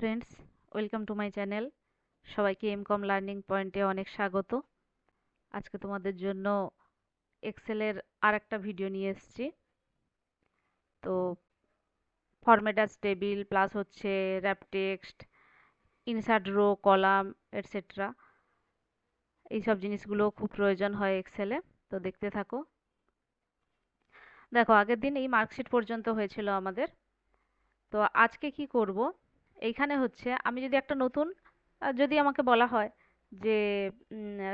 Friends welcome to my channel সবাইকে MCom learning পয়েন্টে অনেক স্বাগত। আজকে তোমাদের জন্য এক্সেলের আর একটা ভিডিও নিয়ে এসেছি। তো ফরম্যাটাস টেবিল প্লাস হচ্ছে wrap text insert row column etcetera এইসব জিনিসগুলো খুব প্রয়োজন হয় এক্সেলে তো দেখতে থাকো। দেখো, আগের দিন এই মার্কশিট পর্যন্ত হয়েছিল আমাদের। তো আজকে কি করব? এইখানে হচ্ছে আমি যদি একটা নতুন যদি আমাকে বলা হয় যে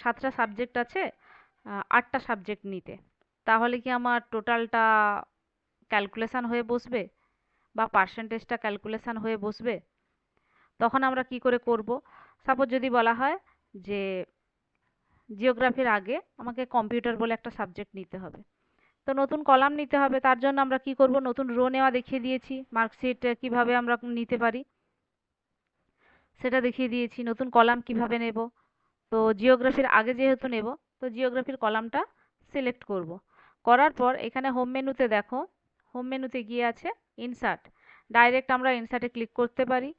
সাতটা সাবজেক্ট আছে আটটা সাবজেক্ট নিতে, তাহলে কি আমার টোটালটা ক্যালকুলেশান হয়ে বসবে? বা পার্সেন্টেজটা ক্যালকুলেশান হয়ে বসবে? তখন আমরা কি করে করব? সাপোজ যদি বলা হয় যে জিওগ্রাফির আগে আমাকে কম্পিউটার বলে একটা সাবজেক্ট নিতে হবে। তো নতুন কলাম নিতে হবে, তার জন্য আমরা কি করব? নতুন রো নেওয়া দেখিয়ে দিয়েছি মার্কশিট কীভাবে আমরা নিতে পারি? সেটা দেখিয়ে দিয়েছি। নতুন কলাম কীভাবে নেব? তো জিওগ্রাফির আগে যেহেতু নেব তো জিওগ্রাফির কলামটা সিলেক্ট করব। করার পর এখানে হোম মেনুতে দেখো হোম মেনুতে গিয়ে আছে ইনসার্ট ডাইরেক্ট আমরা ইনসার্টে ক্লিক করতে পারি।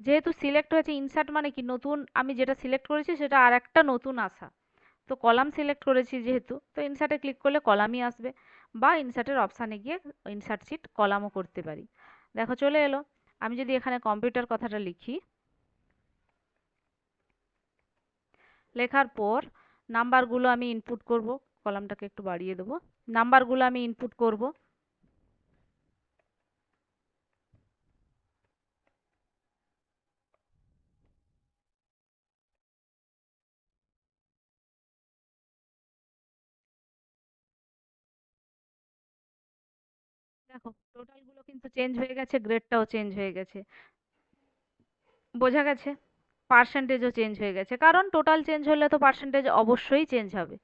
যেহেতু সিলেক্ট হয়েছে ইনসার্ট মানে কি? নতুন আমি যেটা সিলেক্ট করেছি সেটা আর একটা নতুন আসা তো কলাম সিলেক্ট করেছি যেহেতু তো ইনসার্টে ক্লিক করলে কলামই আসবে বা ইনসার্টের অপশানে গিয়ে ইনসার্ট শিট কলামও করতে পারি। দেখো চলে এলো। আমি যদি এখানে কম্পিউটার কথাটা লিখি লেখার পর নাম্বারগুলো আমি ইনপুট করব কলামটাকে একটু বাড়িয়ে দেবো। নাম্বারগুলো আমি ইনপুট করব। দেখো টোটালগুলো কিন্তু চেঞ্জ হয়ে গেছে গ্রেডটাও চেঞ্জ হয়ে গেছে। বোঝা গেছে? পার্সেন্টেজও চেঞ্জ হয়ে গেছে। কারণ টোটাল চেঞ্জ হলে তো পার্সেন্টেজ অবশ্যই চেঞ্জ হবে।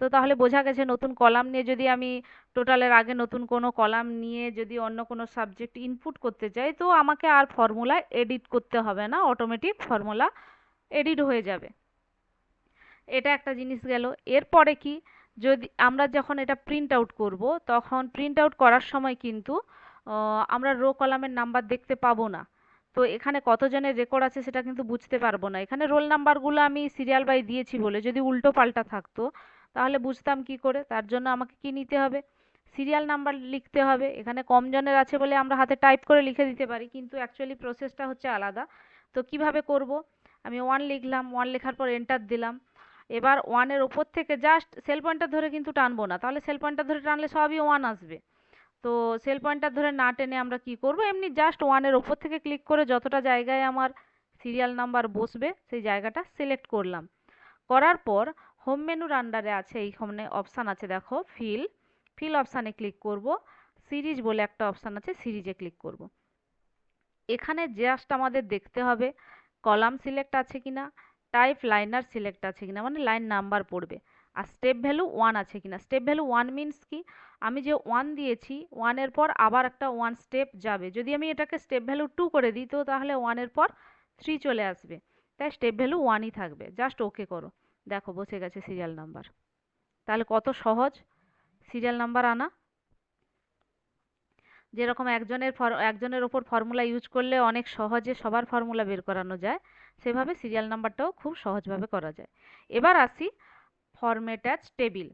তো তাহলে বোঝা গেছে নতুন কলাম নিয়ে যদি আমি টোটালের আগে নতুন কোনো কলাম নিয়ে যদি অন্য কোনো সাবজেক্ট ইনপুট করতে চাই, তো আমাকে আর ফর্মুলা এডিট করতে হবে না। অটোমেটিক ফর্মুলা এডিট হয়ে যাবে। এটা একটা জিনিস গেল। এরপরে কি? যদি আমরা যখন এটা প্রিন্ট আউট করব, তখন প্রিন্ট আউট করার সময় কিন্তু আমরা রো কলামের নাম্বার দেখতে পাবো না। তো এখানে কতজনের রেকর্ড আছে সেটা কিন্তু বুঝতে পারব না। এখানে রোল নাম্বারগুলো আমি সিরিয়াল বাই দিয়েছি বলে, যদি উল্টো পাল্টা থাকতো, তাহলে বুঝতাম কি করে, তার জন্য আমাকে কি নিতে হবে? সিরিয়াল নাম্বার লিখতে হবে। এখানে কম জনের আছে বলে আমরা হাতে টাইপ করে লিখে দিতে পারি, কিন্তু অ্যাকচুয়ালি প্রসেসটা হচ্ছে আলাদা। তো কীভাবে করব? আমি ওয়ান লিখলাম ওয়ান লেখার পর এন্টার দিলাম। এবার ওয়ানের ওপর থেকে জাস্ট সেল পয়েন্টার ধরে কিন্তু টানবো না। তাহলে সেল পয়েন্টার ধরে টানলে সবই ওয়ান আসবে। তো সেল পয়েন্টটা ধরে না টেনে আমরা কি করব? এমনি জাস্ট ওয়ানের ওপর থেকে ক্লিক করে যতটা জায়গায় আমার সিরিয়াল নাম্বার বসবে, সেই জায়গাটা সিলেক্ট করলাম। করার পর হোম মেনুর আন্ডারে আছে, এইখানে অপশান আছে দেখো ফিল ফিল অপশানে ক্লিক করব। সিরিজ বলে একটা অপশান আছে সিরিজে ক্লিক করব। এখানে জাস্ট আমাদের দেখতে হবে কলাম সিলেক্ট আছে কিনা টাইপ লাইনার সিলেক্ট আছে কিনা মানে লাইন নাম্বার পড়বে। আর স্টেপ ভ্যালু ওয়ান আছে কিনা? স্টেপ ভ্যালু ওয়ান মিনস কি? আমি যে ওয়ান দিয়েছি ওয়ানের পর আবার একটা ওয়ান স্টেপ যাবে। যদি আমি এটাকে স্টেপ ভ্যালু টু করে দিই, তো তাহলে ওয়ানের পর থ্রি চলে আসবে। তাই স্টেপ ভ্যালু ওয়ানই থাকবে। জাস্ট ওকে করো। দেখো, বসে গেছে সিরিয়াল নাম্বার তাহলে কত সহজ? সিরিয়াল নাম্বার আনা। যেরকম একজনের একজনের ওপর ফর্মুলা ইউজ করলে অনেক সহজে সবার ফর্মুলা বের করানো যায়। সেভাবে সিরিয়াল নাম্বারটাও খুব সহজভাবে করা যায়। এবার আসি format as table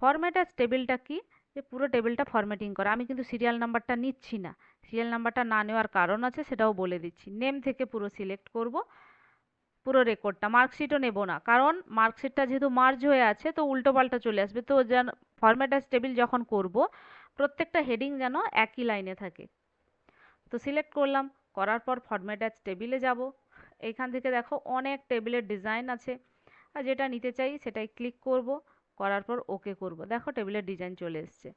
format as টেবিলটা কি? যে পুরো টেবিলটা ফরম্যাটিং করা। আমি কিন্তু সিরিয়াল নাম্বারটা নিচ্ছি না। সিরিয়াল নাম্বারটা না নেওয়ার কারণ আছে, সেটাও বলে দিচ্ছি। নেম থেকে পুরো সিলেক্ট করব। পুরো রেকর্ডটা মার্কশিটও নেব না। কারণ মার্কশিটটা যেহেতু মার্জ হয়ে আছে, তো উল্টো পাল্টা চলে আসবে। তো যেন ফরম্যাট অ্যাজ টেবিল যখন করব, প্রত্যেকটা হেডিং যেন একই লাইনে থাকে। তো সিলেক্ট করলাম। করার পর ফরম্যাট অ্যাজ টেবিলে যাব। এইখান থেকে দেখো অনেক টেবিলের ডিজাইন আছে। আর যেটা নিতে চাই সেটাই ক্লিক করব, করার পর ওকে করব। দেখো টেবিলের ডিজাইন চলে এসছে।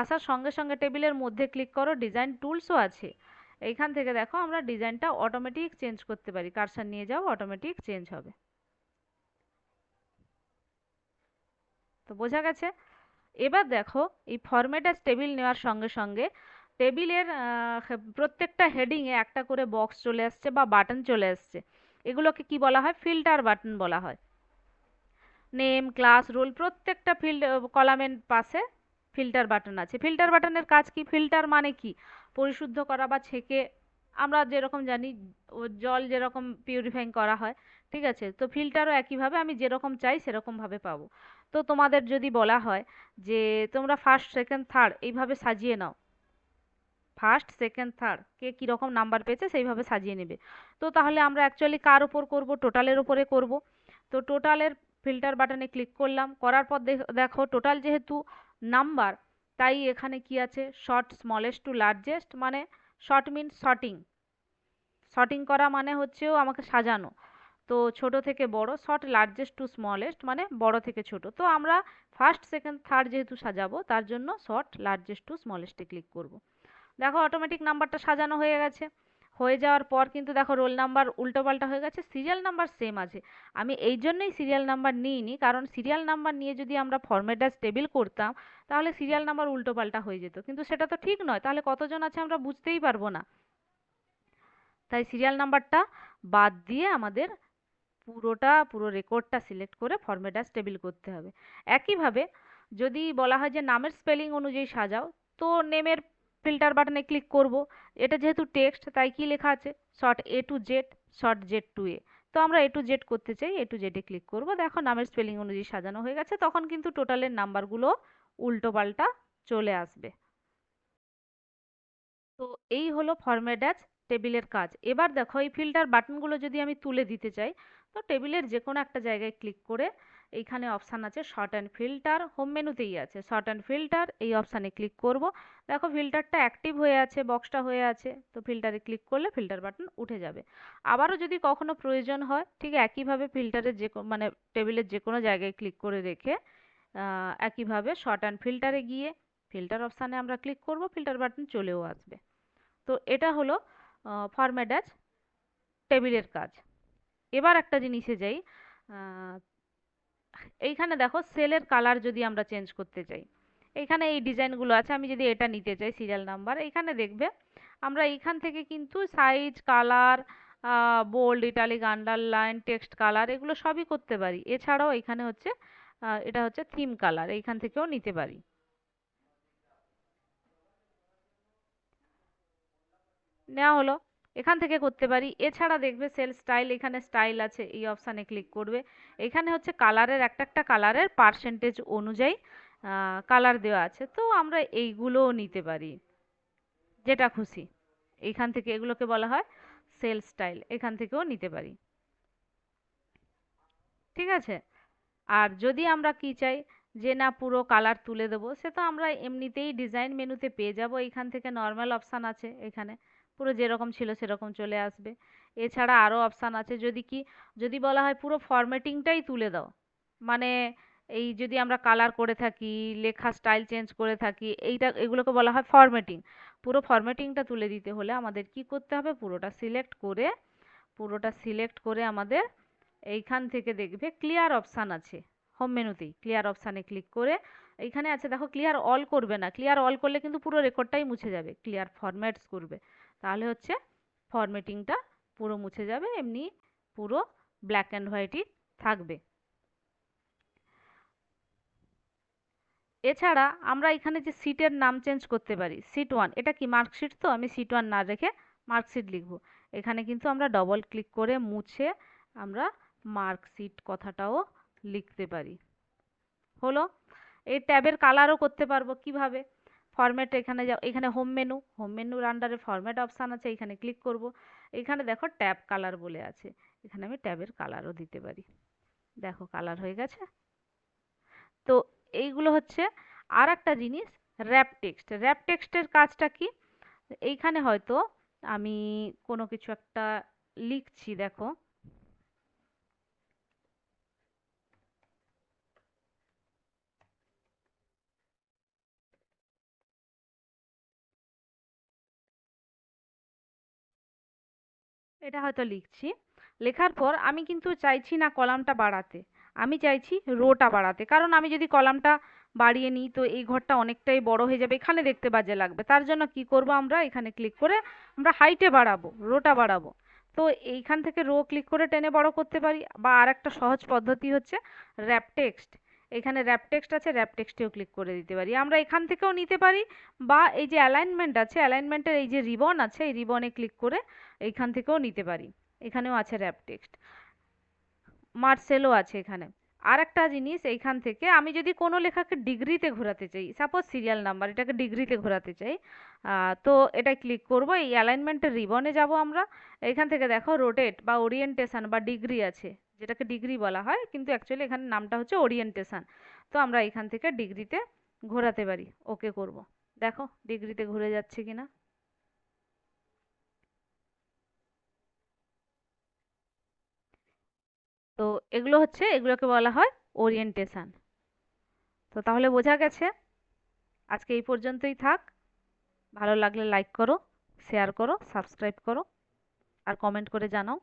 আসার সঙ্গে সঙ্গে টেবিলের মধ্যে ক্লিক করো ডিজাইন টুলসও আছে। এইখান থেকে দেখো আমরা ডিজাইনটা অটোমেটিক চেঞ্জ করতে পারি। কারসার নিয়ে যাও অটোমেটিক চেঞ্জ হবে। তো বোঝা গেছে? এবার দেখো, এই ফরম্যাট অ্যাজ টেবিল নেওয়ার সঙ্গে সঙ্গে টেবিলের প্রত্যেকটা হেডিংয়ে একটা করে বক্স চলে আসছে বা বাটন চলে আসছে। এগুলোকে কি বলা হয়? ফিল্টার বাটন বলা হয়। নেম, ক্লাস, রোল, প্রত্যেকটা ফিল্ড কলামের পাশে ফিল্টার বাটন আছে। ফিল্টার বাটনের কাজ কি? ফিল্টার মানে কি? পরিশুদ্ধ করা বা ছেঁকে, আমরা যেরকম জানি জল যেরকম পিউরিফাইং করা হয়, ঠিক আছে? তো ফিল্টারও একইভাবে আমি যেরকম চাই, সেরকমভাবে পাবো। তো তোমাদের যদি বলা হয় যে, তোমরা ফার্স্ট সেকেন্ড থার্ড এইভাবে সাজিয়ে নাও। ফার্স্ট সেকেন্ড থার্ড কে কীরকম নাম্বার পেয়েছে, সেইভাবে সাজিয়ে নেবে। তো তাহলে আমরা অ্যাকচুয়ালি কার ওপর করব? টোটালের ওপরে করব। তো টোটালের ফিল্টার বাটনে ক্লিক করলাম। করার পর দেখো টোটাল যেহেতু নাম্বার তাই এখানে কি আছে? শর্ট স্মলেস্ট টু লার্জেস্ট মানে শর্ট মিনস শর্টিং শর্টিং করা মানে হচ্ছেও আমাকে সাজানো। তো ছোট থেকে বড় শর্ট লার্জেস্ট টু স্মলেস্ট মানে বড় থেকে ছোট। তো আমরা ফার্স্ট সেকেন্ড থার্ড যেহেতু সাজাবো, তার জন্য শর্ট লার্জেস্ট টু স্মলেস্টে ক্লিক করব। দেখো অটোমেটিক নাম্বারটা সাজানো হয়ে গেছে। হয়ে যাওয়ার পর কিন্তু দেখো রোল নাম্বার উল্টোপাল্টা হয়ে গেছে সিরিয়াল নাম্বার সেম আছে। আমি এই জন্যই সিরিয়াল নাম্বার নিইনি, কারণ সিরিয়াল নাম্বার নিয়ে যদি আমরা ফরম্যাট টেবিল করতাম, তাহলে সিরিয়াল নাম্বার উল্টোপাল্টা হয়ে যেত। কিন্তু সেটা তো ঠিক নয়, তাহলে কতজন আছে আমরা বুঝতেই পারব না। তাই সিরিয়াল নাম্বারটা বাদ দিয়ে আমাদের পুরোটা, পুরো রেকর্ডটা সিলেক্ট করে ফরম্যাট টেবিল করতে হবে। একইভাবে যদি বলা হয় যে নামের স্পেলিং অনুযায়ী সাজাও, তো নেমের ফিল্টার বাটনে ক্লিক করব। এটা যেহেতু টেক্সট তাই কি লেখা আছে? Sort A to Z sort Z to A তো আমরা এ টু জেড করতে চাই এ টু জেডে ক্লিক করব। দেখো নামের স্পেলিং অনুযায়ী সাজানো হয়ে গেছে, তখন কিন্তু টোটালের নাম্বারগুলো উল্টো পাল্টা চলে আসবে। তো এই হলো ফরম্যাট অ্যাজ টেবিলের কাজ। এবার দেখো এই ফিল্টার বাটনগুলো যদি আমি তুলে দিতে চাই, তো টেবিলের যে কোনো একটা জায়গায় ক্লিক করে এইখানে অপশান আছে শর্ট অ্যান্ড ফিল্টার হোম মেনুতেই আছে। শর্ট অ্যান্ড ফিল্টার এই অপশানে ক্লিক করব। দেখো ফিল্টারটা অ্যাক্টিভ হয়ে আছে বক্সটা হয়ে আছে, তো ফিল্টারে ক্লিক করলে ফিল্টার বাটন উঠে যাবে। আবারও যদি কখনো প্রয়োজন হয়, ঠিক একইভাবে ফিল্টারের যে মানে টেবিলের যে কোনো জায়গায় ক্লিক করে রেখে একইভাবে শর্ট অ্যান্ড ফিল্টারে গিয়ে ফিল্টার অপশানে আমরা ক্লিক করব ফিল্টার বাটন চলেও আসবে। তো এটা হলো ফরম্যাট অ্যাজ টেবিলের কাজ। এবার একটা জিনিসে যাই এইখানে দেখো সেলের কালার যদি আমরা চেঞ্জ করতে চাই। এইখানে এই ডিজাইনগুলো আছে, আমি যদি এটা নিতে চাই সিরিয়াল নাম্বার এখানে দেখবে আমরা এইখান থেকে কিন্তু size colour bold italic underline text colour এগুলো সবই করতে পারি। এছাড়াও এখানে হচ্ছে এটা হচ্ছে থিম কালার এইখান থেকেও নিতে পারি। নেওয়া হলো। এখান থেকে করতে পারি। এছাড়া দেখবে সেল স্টাইল এখানে স্টাইল আছে, এই অপশানে ক্লিক করবে। এখানে হচ্ছে কালারের একটা একটা কালারের পার্সেন্টেজ অনুযায়ী কালার দেওয়া আছে। তো আমরা এইগুলোও নিতে পারি। যেটা খুশি। এইখান থেকে এগুলোকে বলা হয় সেল স্টাইল এখান থেকেও নিতে পারি। ঠিক আছে? আর যদি আমরা কি চাই যে না পুরো কালার তুলে দেবো, সে তো আমরা এমনিতেই ডিজাইন মেনুতে পেয়ে যাব। এইখান থেকে নর্মাল অপশান আছে এখানে। পুরো যেরকম ছিল সেরকম চলে আসবে। এছাড়া আরও অপশান আছে যদি কি, যদি বলা হয় পুরো ফরম্যাটিংটাই তুলে দাও। মানে এই যদি আমরা কালার করে থাকি, লেখা স্টাইল চেঞ্জ করে থাকি, এইটা, এগুলোকে বলা হয় ফরম্যাটিং পুরো ফরম্যাটিংটা তুলে দিতে হলে আমাদের কি করতে হবে? পুরোটা সিলেক্ট করে, পুরোটা সিলেক্ট করে আমাদের এইখান থেকে দেখবে ক্লিয়ার অপশান আছে। হোম মেনুতেই ক্লিয়ার অপশানে ক্লিক করে, এইখানে আছে দেখো ক্লিয়ার অল করবে না। ক্লিয়ার অল করলে কিন্তু পুরো রেকর্ডটাই মুছে যাবে। ক্লিয়ার ফরম্যাটস করবে। তাহলে হচ্ছে ফরম্যাটিংটা পুরো মুছে যাবে, এমনি পুরো ব্ল্যাক অ্যান্ড হোয়াইটই থাকবে। এছাড়া আমরা এখানে যে সিটের নাম চেঞ্জ করতে পারি সিট ওয়ান এটা কি মার্কশিট তো? আমি সিট ওয়ান না রেখে মার্কশিট লিখব। এখানে কিন্তু আমরা ডবল ক্লিক করে মুছে আমরা মার্কশিট কথাটাও লিখতে পারি। হলো? এই ট্যাবের কালারও করতে পারব কীভাবে? ফরম্যাট এখানে যাও এখানে হোম মেনু হোম মেনুর আন্ডারে ফরম্যাট অপশান আছে, এখানে ক্লিক করব। এখানে দেখো ট্যাব কালার বলে আছে, এখানে আমি ট্যাবের কালারও দিতে পারি। দেখো কালার হয়ে গেছে। তো এইগুলো হচ্ছে আর একটা জিনিস র্যাপ টেক্সট র্যাপ টেক্সটের কাজটা কি? এইখানে হয়তো আমি কোনো কিছু একটা লিখছি, দেখো। এটা হয়তো লিখছি। লেখার পর আমি কিন্তু চাইছি না কলামটা বাড়াতে। আমি চাইছি রোটা বাড়াতে। কারণ আমি যদি কলামটা বাড়িয়ে নিই তো এই ঘরটা অনেকটাই বড় হয়ে যাবে, এখানে দেখতে বাজে লাগবে। তার জন্য কি করব আমরা? এখানে ক্লিক করে আমরা হাইটে বাড়াবো, রোটা বাড়াবো। তো এইখান থেকে রো ক্লিক করে টেনে বড় করতে পারি। বা আর একটা সহজ পদ্ধতি হচ্ছে র্যাপ টেক্সট এখানে র্যাপ টেক্সট আছে র্যাপ টেক্সটেও ক্লিক করে দিতে পারি। আমরা এখান থেকেও নিতে পারি। বা এই যে অ্যালাইনমেন্ট আছে অ্যালাইনমেন্টের এই যে রিবন আছে, এই রিবনে ক্লিক করে এইখান থেকেও নিতে পারি। এখানেও আছে র্যাপ টেক্সট মার্সেলও আছে এখানে। আর একটা জিনিস এইখান থেকে, আমি যদি কোনো লেখাকে ডিগ্রিতে ঘোরাতে চাই সাপোজ সিরিয়াল নাম্বার এটাকে ডিগ্রিতে ঘোরাতে চাই তো এটা ক্লিক করব, এই অ্যালাইনমেন্টের রিবনে যাব আমরা। এখান থেকে দেখো রোটেট বা ওরিয়েন্টেশন বা ডিগ্রি আছে, যেটাকে ডিগ্রি বলা হয়, কিন্তু অ্যাকচুয়ালি এখানে নামটা হচ্ছে ওরিয়েন্টেশন তো আমরা এখান থেকে ডিগ্রিতে ঘোরাতে পারি ওকে করব। দেখো ডিগ্রিতে ঘুরে যাচ্ছে কিনা। তো এগুলো হচ্ছে, এগুলোকে বলা হয় ওরিয়েন্টেশন তো তাহলে বোঝা গেছে। আজকে এই পর্যন্তই থাক। ভালো লাগলে লাইক করো শেয়ার করো সাবস্ক্রাইব করো, আর কমেন্ট করে জানাও।